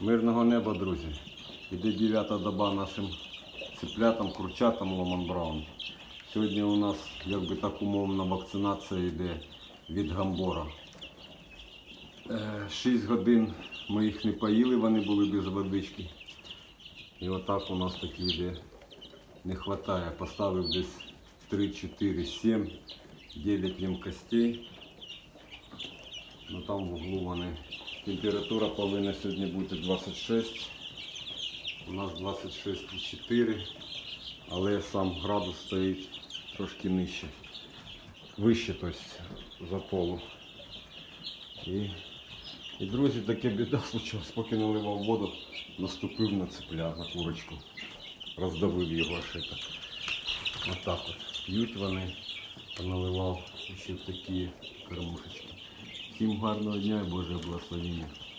Мирного неба, друзі. Іде дев'ята доба нашим цыплятам, курчатам Ломан Браун. Сьогодні у нас, як би так умовно, вакцинація йде від гамбора. 6 годин ми їх не поїли, вони були без водички. І отак у нас такі йде. Не вистачає. Поставив десь 3, 4, 7, 9 ємкостей. Ну там в углу вони. Температура повинна сьогодні бути 26. У нас 26,4, але сам градус стоїть трошки нижче. Вище тобто, за полу. І, і друзі, таке біда случилась, поки наливав воду, наступив на цепля, на курочку. Роздавив його аж так. Отак от. П'ють вони, поналивав ще такі кормушечки. Всім гарного дня і Боже благословення.